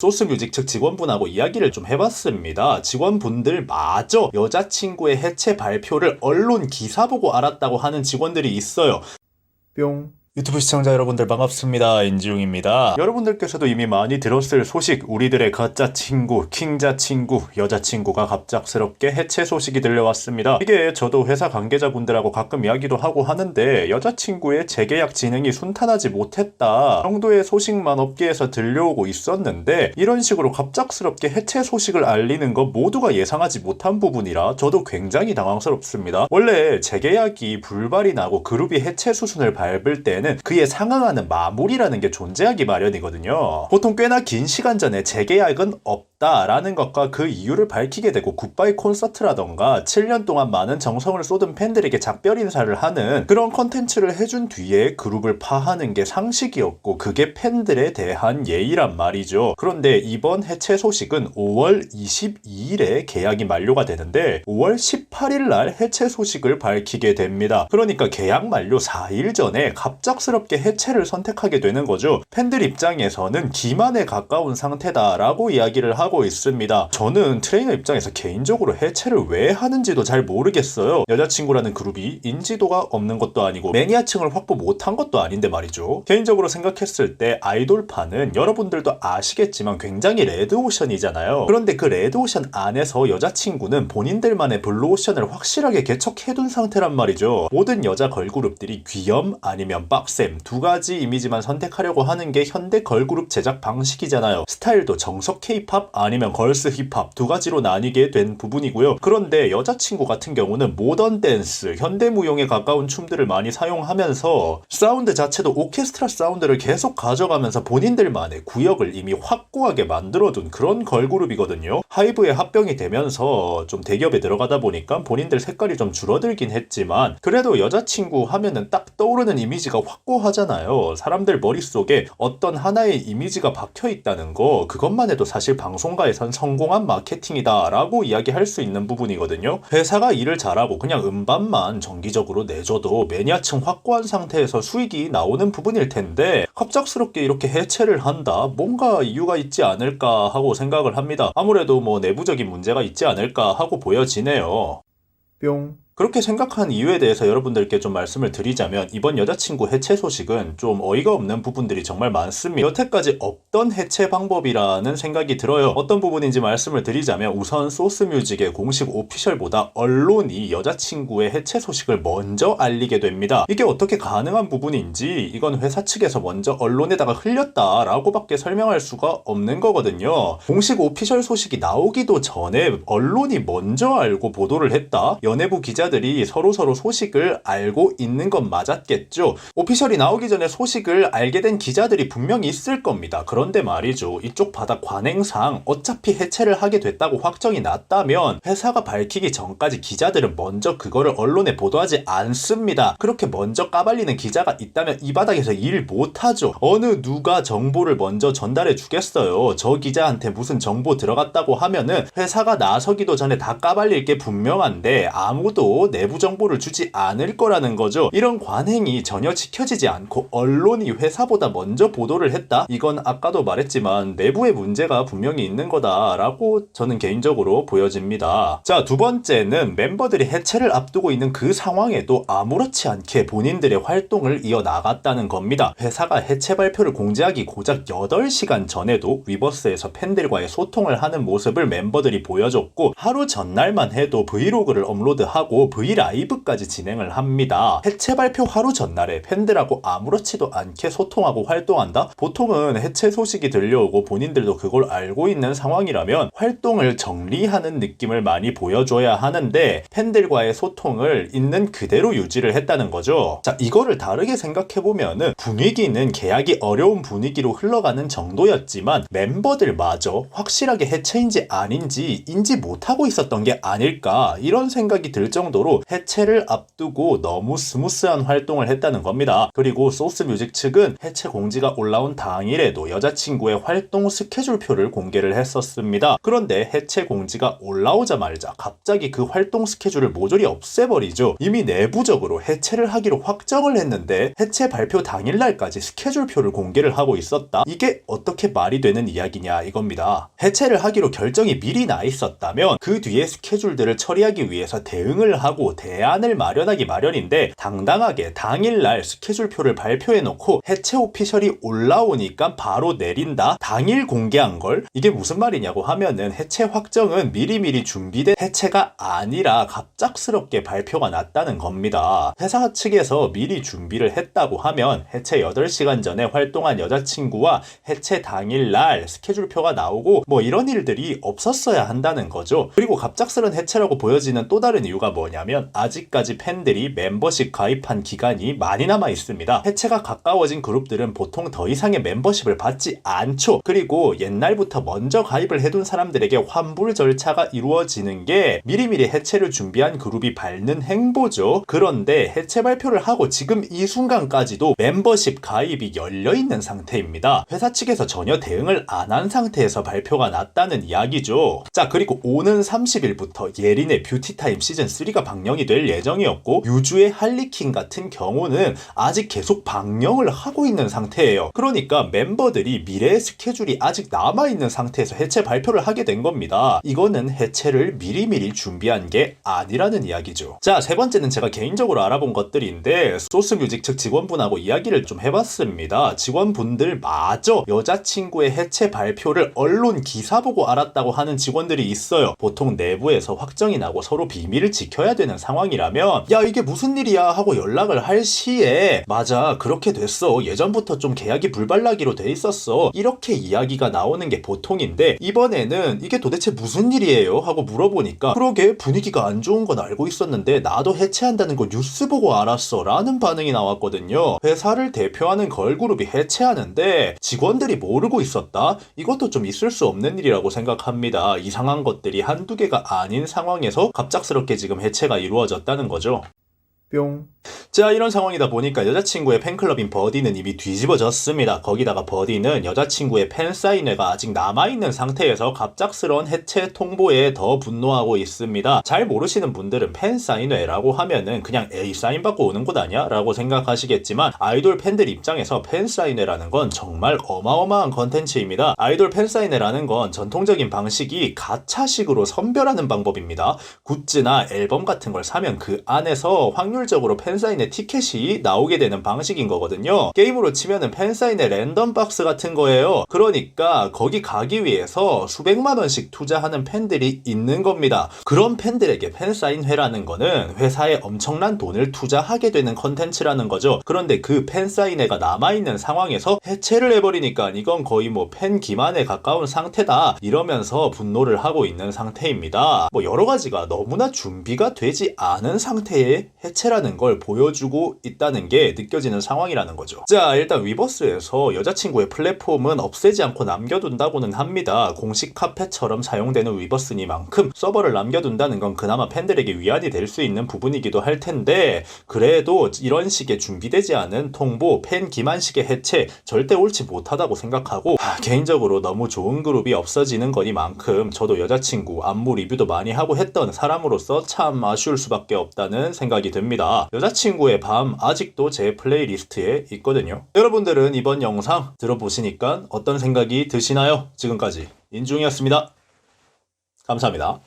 소스뮤직 측 직원분하고 이야기를 좀 해봤습니다. 직원분들 마저 여자친구의 해체 발표를 언론 기사 보고 알았다고 하는 직원들이 있어요. 뿅. 유튜브 시청자 여러분들 반갑습니다. 인지용입니다. 여러분들께서도 이미 많이 들었을 소식, 우리들의 가짜 친구, 킹자 친구, 여자 친구가 갑작스럽게 해체 소식이 들려왔습니다. 이게 저도 회사 관계자분들하고 가끔 이야기도 하고 하는데 여자 친구의 재계약 진행이 순탄하지 못했다 정도의 소식만 업계에서 들려오고 있었는데 이런 식으로 갑작스럽게 해체 소식을 알리는 거 모두가 예상하지 못한 부분이라 저도 굉장히 당황스럽습니다. 원래 재계약이 불발이 나고 그룹이 해체 수순을 밟을 때는 그에 상응하는 마무리라는 게 존재하기 마련이거든요. 보통 꽤나 긴 시간 전에 재계약은 없 다라는 것과 그 이유를 밝히게 되고 굿바이 콘서트라던가 7년 동안 많은 정성을 쏟은 팬들에게 작별 인사를 하는 그런 컨텐츠를 해준 뒤에 그룹을 파하는 게 상식이었고 그게 팬들에 대한 예의란 말이죠. 그런데 이번 해체 소식은 5월 22일에 계약이 만료가 되는데 5월 18일 날 해체 소식을 밝히게 됩니다. 그러니까 계약 만료 4일 전에 갑작스럽게 해체를 선택하게 되는 거죠. 팬들 입장에서는 기만에 가까운 상태다라고 이야기를 하고 있습니다. 저는 트레이너 입장에서 개인적으로 해체를 왜 하는지도 잘 모르겠어요. 여자친구라는 그룹이 인지도가 없는 것도 아니고 매니아층을 확보 못한 것도 아닌데 말이죠. 개인적으로 생각했을 때 아이돌파는 여러분들도 아시겠지만 굉장히 레드오션이잖아요. 그런데 그 레드오션 안에서 여자친구는 본인들만의 블루오션을 확실하게 개척해둔 상태란 말이죠. 모든 여자 걸그룹들이 귀염 아니면 빡셈 두 가지 이미지만 선택하려고 하는 게 현대 걸그룹 제작 방식이잖아요. 스타일도 정석 케이팝 아니면 걸스 힙합 두 가지로 나뉘게 된 부분이고요. 그런데 여자친구 같은 경우는 모던 댄스, 현대 무용에 가까운 춤들을 많이 사용하면서 사운드 자체도 오케스트라 사운드를 계속 가져가면서 본인들만의 구역을 이미 확고하게 만들어둔 그런 걸그룹이거든요. 하이브에 합병이 되면서 좀 대기업에 들어가다 보니까 본인들 색깔이 좀 줄어들긴 했지만 그래도 여자친구 하면은 딱 떠오르는 이미지가 확고하잖아요. 사람들 머릿속에 어떤 하나의 이미지가 박혀 있다는 거 그것만 해도 사실 방송 가에선 성공한 마케팅이다라고 이야기할 수 있는 부분이거든요. 회사가 일을 잘하고 그냥 음반만 정기적으로 내줘도 매니아층 확고한 상태에서 수익이 나오는 부분일 텐데 갑작스럽게 이렇게 해체를 한다 뭔가 이유가 있지 않을까 하고 생각을 합니다. 아무래도 뭐 내부적인 문제가 있지 않을까 하고 보여지네요. 뿅. 그렇게 생각한 이유에 대해서 여러분들께 좀 말씀을 드리자면 이번 여자친구 해체 소식은 좀 어이가 없는 부분들이 정말 많습니다. 여태까지 없던 해체 방법이라는 생각이 들어요. 어떤 부분인지 말씀을 드리자면 우선 소스뮤직의 공식 오피셜보다 언론이 여자친구의 해체 소식을 먼저 알리게 됩니다. 이게 어떻게 가능한 부분인지 이건 회사 측에서 먼저 언론에다가 흘렸다라고밖에 설명할 수가 없는 거거든요. 공식 오피셜 소식이 나오기도 전에 언론이 먼저 알고 보도를 했다. 연예부 기자 기자들이 서로 서로 소식을 알고 있는 건 맞았겠죠. 오피셜이 나오기 전에 소식을 알게 된 기자들이 분명히 있을 겁니다. 그런데 말이죠. 이쪽 바닥 관행상 어차피 해체를 하게 됐다고 확정이 났다면 회사가 밝히기 전까지 기자들은 먼저 그거를 언론에 보도하지 않습니다. 그렇게 먼저 까발리는 기자가 있다면 이 바닥에서 일 못하죠. 어느 누가 정보를 먼저 전달해 주겠어요. 저 기자한테 무슨 정보 들어갔다고 하면은 회사가 나서기도 전에 다 까발릴 게 분명한데 아무도 내부 정보를 주지 않을 거라는 거죠. 이런 관행이 전혀 지켜지지 않고 언론이 회사보다 먼저 보도를 했다? 이건 아까도 말했지만 내부의 문제가 분명히 있는 거다라고 저는 개인적으로 보여집니다. 자, 두 번째는 멤버들이 해체를 앞두고 있는 그 상황에도 아무렇지 않게 본인들의 활동을 이어나갔다는 겁니다. 회사가 해체 발표를 공지하기 고작 8시간 전에도 위버스에서 팬들과의 소통을 하는 모습을 멤버들이 보여줬고 하루 전날만 해도 브이로그를 업로드하 고 브이라이브까지 진행을 합니다. 해체 발표 하루 전날에 팬들하고 아무렇지도 않게 소통하고 활동한다? 보통은 해체 소식이 들려오고 본인들도 그걸 알고 있는 상황이라면 활동을 정리하는 느낌을 많이 보여줘야 하는데 팬들과의 소통을 있는 그대로 유지를 했다는 거죠. 자, 이거를 다르게 생각해보면은 분위기는 계약이 어려운 분위기로 흘러가는 정도였지만 멤버들마저 확실하게 해체인지 아닌지 인지 못하고 있었던 게 아닐까 이런 생각이 들 정도 정도로 해체를 앞두고 너무 스무스한 활동을 했다는 겁니다. 그리고 소스 뮤직 측은 해체 공지가 올라온 당일에도 여자친구의 활동 스케줄표를 공개를 했었습니다. 그런데 해체 공지가 올라오자마자 갑자기 그 활동 스케줄을 모조리 없애버리죠. 이미 내부적으로 해체를 하기로 확정을 했는데 해체 발표 당일날까지 스케줄표를 공개를 하고 있었다. 이게 어떻게 말이 되는 이야기냐 이겁니다. 해체를 하기로 결정이 미리 나 있었다면 그 뒤에 스케줄들을 처리하기 위해서 대응을 하고 대안을 마련하기 마련인데 당당하게 당일날 스케줄표를 발표해놓고 해체 오피셜이 올라오니까 바로 내린다. 당일 공개한 걸 이게 무슨 말이냐고 하면은 해체 확정은 미리미리 준비된 해체가 아니라 갑작스럽게 발표가 났다는 겁니다. 회사 측에서 미리 준비를 했다고 하면 해체 8시간 전에 활동한 여자친구와 해체 당일날 스케줄표가 나오고 뭐 이런 일들이 없었어야 한다는 거죠. 그리고 갑작스런 해체라고 보여지는 또 다른 이유가 뭐 냐면 아직까지 팬들이 멤버십 가입한 기간이 많이 남아 있습니다. 해체가 가까워진 그룹들은 보통 더 이상의 멤버십을 받지 않죠. 그리고 옛날부터 먼저 가입을 해둔 사람들에게 환불 절차가 이루어지는 게 미리미리 해체를 준비한 그룹이 밟는 행보죠. 그런데 해체 발표를 하고 지금 이 순간까지도 멤버십 가입이 열려 있는 상태입니다. 회사 측에서 전혀 대응을 안 한 상태에서 발표가 났다는 이야기죠. 자, 그리고 오는 30일부터 예린의 뷰티타임 시즌3가 방영이 될 예정이었고, 유주의 할리퀸 같은 경우는 아직 계속 방영을 하고 있는 상태예요. 그러니까 멤버들이 미래의 스케줄이 아직 남아있는 상태에서 해체 발표를 하게 된 겁니다. 이거는 해체를 미리미리 준비한 게 아니라는 이야기죠. 자, 세 번째는 제가 개인적으로 알아본 것들인데, 소스 뮤직 측 직원분하고 이야기를 좀 해봤습니다. 직원분들 마저 여자친구의 해체 발표를 언론 기사 보고 알았다고 하는 직원들이 있어요. 보통 내부에서 확정이 나고 서로 비밀을 지켜야 되는 상황이라면 야 이게 무슨 일이야? 하고 연락을 할 시에 맞아 그렇게 됐어. 예전부터 좀 계약이 불발나기로 돼 있었어. 이렇게 이야기가 나오는 게 보통인데 이번에는 이게 도대체 무슨 일이에요? 하고 물어보니까 그러게 분위기가 안 좋은 건 알고 있었는데 나도 해체한다는 거 뉴스 보고 알았어. 라는 반응이 나왔거든요. 회사를 대표하는 걸그룹이 해체하는데 직원들이 모르고 있었다? 이것도 좀 있을 수 없는 일이라고 생각합니다. 이상한 것들이 한두 개가 아닌 상황에서 갑작스럽게 지금 해체 가 이루어졌다는 거죠 뿅. 자, 이런 상황이다 보니까 여자친구의 팬클럽인 버디는 이미 뒤집어졌습니다. 거기다가 버디는 여자친구의 팬사인회가 아직 남아있는 상태에서 갑작스러운 해체 통보에 더 분노하고 있습니다. 잘 모르시는 분들은 팬사인회라고 하면은 그냥 에이, 사인 받고 오는 곳 아니야? 라고 생각하시겠지만 아이돌 팬들 입장에서 팬사인회라는 건 정말 어마어마한 컨텐츠입니다. 아이돌 팬사인회라는 건 전통적인 방식이 가차식으로 선별하는 방법입니다. 굿즈나 앨범 같은 걸 사면 그 안에서 확률 확률적으로 팬 사인회 티켓이 나오게 되는 방식인 거거든요. 게임으로 치면은 팬사인회 랜덤 박스 같은 거예요. 그러니까 거기 가기 위해서 수백만 원씩 투자하는 팬들이 있는 겁니다. 그런 팬들에게 팬사인회라는 거는 회사에 엄청난 돈을 투자하게 되는 컨텐츠라는 거죠. 그런데 그 팬사인회가 남아있는 상황에서 해체를 해버리니까 이건 거의 뭐 팬 기만에 가까운 상태다. 이러면서 분노를 하고 있는 상태입니다. 뭐 여러 가지가 너무나 준비가 되지 않은 상태의 해체 자체라는 걸 보여주고 있다는 게 느껴지는 상황이라는 거죠. 자, 일단 위버스에서 여자친구의 플랫폼은 없애지 않고 남겨둔다고는 합니다. 공식 카페처럼 사용되는 위버스니만큼 서버를 남겨둔다는 건 그나마 팬들에게 위안이 될 수 있는 부분이기도 할 텐데, 그래도 이런 식의 준비되지 않은 통보, 팬 기만식의 해체 절대 옳지 못하다고 생각하고, 하, 개인적으로 너무 좋은 그룹이 없어지는 거니만큼 저도 여자친구 안무 리뷰도 많이 하고 했던 사람으로서 참 아쉬울 수밖에 없다는 생각이 듭니다. 있습니다. 여자친구의 밤 아직도 제 플레이리스트에 있거든요. 여러분들은 이번 영상 들어보시니까 어떤 생각이 드시나요? 지금까지 인중이었습니다. 감사합니다.